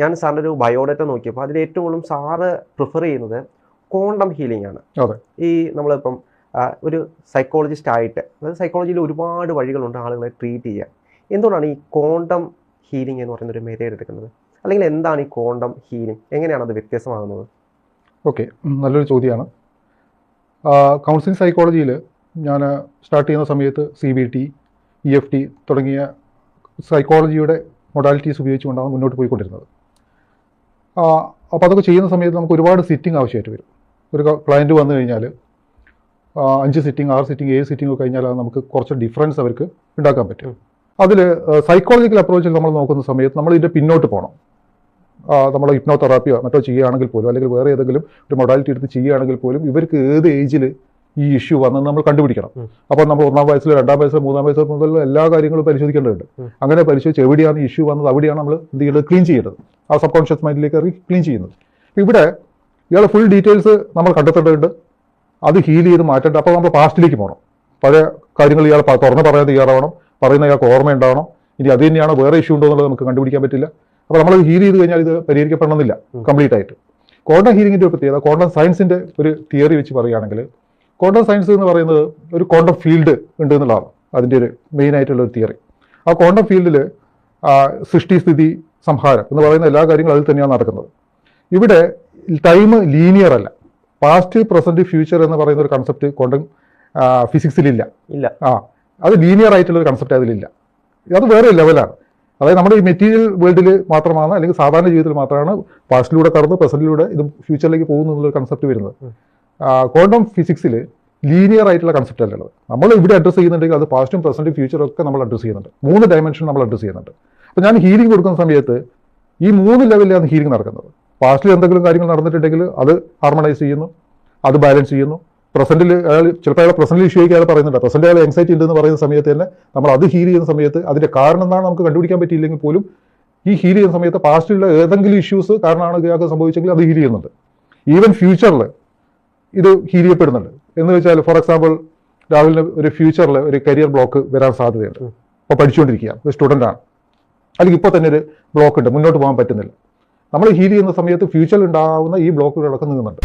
ഞാൻ സാറിന്റെ ഒരു ബയോഡേറ്റ നോക്കിയപ്പോൾ അതിൽ ഏറ്റവും കൂടുതലും സാറ് പ്രിഫർ ചെയ്യുന്നത് ക്വാണ്ടം ഹീലിംഗ് ആണ്. അതെ. ഈ നമ്മളിപ്പം ഒരു സൈക്കോളജിസ്റ്റ് ആയിട്ട് അതായത് സൈക്കോളജിയിൽ ഒരുപാട് വഴികളുണ്ട് ആളുകളെ ട്രീറ്റ് ചെയ്യാൻ. എന്തുകൊണ്ടാണ് ഈ ക്വാണ്ടം ഹീലിംഗ് എന്ന് പറയുന്ന ഒരു മെത്തേഡ് എടുക്കുന്നത്? അല്ലെങ്കിൽ എന്താണ് ഈ ക്വാണ്ടം ഹീലിംഗ്? എങ്ങനെയാണ് അത് വ്യത്യസ്തമാകുന്നത്? ഓക്കെ നല്ലൊരു ചോദ്യമാണ്. കൗൺസിലിംഗ് സൈക്കോളജിയിൽ ഞാൻ സ്റ്റാർട്ട് ചെയ്യുന്ന സമയത്ത് C B T E F T തുടങ്ങിയ സൈക്കോളജിയുടെ മൊഡാലിറ്റീസ് ഉപയോഗിച്ചുകൊണ്ടാണ് മുന്നോട്ട് പോയിക്കൊണ്ടിരുന്നത്. അപ്പോൾ അതൊക്കെ ചെയ്യുന്ന സമയത്ത് നമുക്ക് ഒരുപാട് സിറ്റിംഗ് ആവശ്യമായിട്ട് വരും. ഒരു ക്ലയന്റ് വന്നു കഴിഞ്ഞാൽ അഞ്ച് സിറ്റിംഗ് ആറ് സിറ്റിംഗ് ഏഴ് സിറ്റിംഗ് ഒക്കെ കഴിഞ്ഞാൽ നമുക്ക് കുറച്ച് ഡിഫറൻസ് അവർക്ക് ഉണ്ടാക്കാൻ പറ്റും. അതിൽ സൈക്കോളജിക്കൽ അപ്രോച്ചിൽ നമ്മൾ നോക്കുന്ന സമയത്ത് നമ്മൾ ഇതിന്റെ പിന്നോട്ട് പോകണം നമ്മൾ ഹിപ്നോ തെറാപ്പിയോ മറ്റോ ചെയ്യുകയാണെങ്കിൽ പോലും അല്ലെങ്കിൽ വേറെ ഏതെങ്കിലും ഒരു മൊഡാലിറ്റി എടുത്ത് ചെയ്യുകയാണെങ്കിൽ പോലും ഇവർക്ക് ഏത് ഏജിൽ ഈ ഇഷ്യൂ വന്നെന്ന് നമ്മൾ കണ്ടുപിടിക്കണം. അപ്പോൾ നമ്മൾ ഒന്നാം വയസ്സിൽ രണ്ടാം വയസ്സിൽ മൂന്നാം വയസ്സിൽ മുതൽ എല്ലാ കാര്യങ്ങളും പരിശോധിക്കേണ്ടതുണ്ട്. അങ്ങനെ പരിശോധിച്ച് എവിടെയാണ് ഇഷ്യൂ വന്നത് അവിടെയാണ് നമ്മൾ എന്ത് ചെയ്യേണ്ടത് ക്ലീൻ ചെയ്യേണ്ടത്. ആ സബ് കോൺഷ്യസ് മൈൻഡിലേക്ക് ഇറങ്ങി ക്ലീൻ ചെയ്യുന്നത്. ഇവിടെ ഇയാളെ ഫുൾ ഡീറ്റെയിൽസ് നമ്മൾ കണ്ടെത്തേണ്ടതുണ്ട്. അത് ഹീൽ ചെയ്ത് മാറ്റേണ്ട. അപ്പോൾ നമ്മൾ പാസ്റ്റിലേക്ക് പോകണം പഴയ കാര്യങ്ങൾ ഇയാൾ തുറന്ന് പറയാൻ തയ്യാറാവണം. പറയുന്ന ഇയാൾക്ക് ഓർമ്മ ഉണ്ടാവണം ഇനി അത് തന്നെയാണ് വേറെ ഇഷ്യൂ ഉണ്ടോ എന്നുള്ളത് നമുക്ക് കണ്ടുപിടിക്കാൻ പറ്റില്ല. അപ്പോൾ നമ്മൾ ഹീൽ ചെയ്ത് കഴിഞ്ഞാൽ ഇത് പരിഹരിക്കപ്പെടണമെന്നില്ല. കംപ്ലീറ്റ് ആയിട്ട്. ക്വാണ്ടം ഹീലിങ്ങിന്റെ ഒരു പ്രത്യേകത ക്വാണ്ടം സയൻസിന്റെ ഒരു തിയറി വെച്ച് പറയുകയാണെങ്കിൽ ക്വാണ്ടം സയൻസ് എന്ന് പറയുന്നത് ഒരു ക്വാണ്ടം ഫീൽഡ് ഉണ്ട് എന്നുള്ളതാണ് അതിന്റെ ഒരു മെയിൻ ആയിട്ടുള്ള ഒരു തിയറി ആ ക്വാണ്ടം ഫീൽഡിൽ സൃഷ്ടി സ്ഥിതി സംഹാരം എന്ന് പറയുന്ന എല്ലാ കാര്യങ്ങളും അതിൽ തന്നെയാണ് നടക്കുന്നത്. ഇവിടെ ടൈം ലീനിയർ അല്ല. പാസ്റ്റ് പ്രസന്റ് ഫ്യൂച്ചർ എന്ന് പറയുന്ന ഒരു കൺസെപ്റ്റ് ക്വാണ്ടം ഫിസിക്സിലില്ല ഇല്ല. ആ അത് ലീനിയർ ആയിട്ടുള്ള ഒരു കൺസെപ്റ്റ് അതിലില്ല. അത് വേറെ ലെവലാണ് അതായത് നമ്മുടെ ഈ മെറ്റീരിയൽ വേൾഡിൽ മാത്രമാണ് അല്ലെങ്കിൽ സാധാരണ ജീവിതത്തിൽ മാത്രമാണ് പാസ്റ്റിലൂടെ കടന്ന് പ്രസന്റിലൂടെ ഇത് ഫ്യൂച്ചറിലേക്ക് പോകുന്നു എന്നുള്ളൊരു കൺസെപ്റ്റ് വരുന്നത്. ക്വാണ്ടം ഫിസിക്സിൽ ലീനിയർ ആയിട്ടുള്ള കൺസെപ്റ്റ് അല്ലത് നമ്മൾ ഇവിടെ അഡ്രസ്സ് ചെയ്യുന്നുണ്ടെങ്കിൽ അത് പാസ്റ്റും പ്രസന്റും ഫ്യൂച്ചറും ഒക്കെ നമ്മൾ അഡ്രസ്സ് ചെയ്യുന്നുണ്ട്. മൂന്ന് ഡയമെൻഷൻ നമ്മൾ അഡ്രസ്സ് ചെയ്യുന്നുണ്ട്. അപ്പോൾ ഞാൻ ഹീലിംഗ് കൊടുക്കുന്ന സമയത്ത് ഈ മൂന്ന് ലെവലിലാണ് ഹീലിംഗ് നടക്കുന്നത്. പാസ്റ്റിൽ എന്തെങ്കിലും കാര്യങ്ങൾ നടന്നിട്ടുണ്ടെങ്കിൽ അത് ഹാർമണൈസ് ചെയ്യുന്നു അത് ബാലൻസ് ചെയ്യുന്നു. പ്രസന്റിൽ അയാൾ ചിലപ്പോൾ അയാൾ പ്രസന്റ് ഇഷ്യൂ അയാൾ പറയുന്നുണ്ട്. പ്രസന്റ് അയാൾ എൻസൈറ്റി ഉണ്ടെന്ന് പറയുന്ന സമയത്ത് തന്നെ നമ്മൾ അത് ഹീൽ ചെയ്യുന്ന സമയത്ത് അതിന്റെ കാരണം എന്താണ് നമുക്ക് കണ്ടുപിടിക്കാൻ പറ്റിയില്ലെങ്കിൽ പോലും ഈ ഹീൽ ചെയ്യുന്ന സമയത്ത് പാസ്റ്റിലുള്ള ഏതെങ്കിലും ഇഷ്യൂസ് കാരണമാണ് ഇയാൾക്ക് സംഭവിച്ചെങ്കിൽ അത് ഹീൽ ചെയ്യുന്നുണ്ട്. ഈവൻ ഫ്യൂച്ചറിൽ ഇത് ഹീൽ ചെയ്യപ്പെടുന്നുണ്ട്. എന്ന് വെച്ചാൽ ഫോർ എക്സാമ്പിൾ രാഹുലിന് ഒരു ഫ്യൂച്ചറിൽ ഒരു കരിയർ ബ്ലോക്ക് വരാൻ സാധ്യതയുണ്ട്. ഇപ്പോൾ പഠിച്ചുകൊണ്ടിരിക്കുക ഒരു സ്റ്റുഡന്റ് ആണ്. അല്ലെങ്കിൽ ഇപ്പോൾ തന്നെ ഒരു ബ്ലോക്ക് ഉണ്ട്. മുന്നോട്ട് പോകാൻ പറ്റുന്നില്ല. നമ്മൾ ഹീൽ ചെയ്യുന്ന സമയത്ത് ഫ്യൂച്ചറിൽ ഉണ്ടാകുന്ന ഈ ബ്ലോക്കുകളൊക്കെ നീങ്ങുന്നുണ്ട്.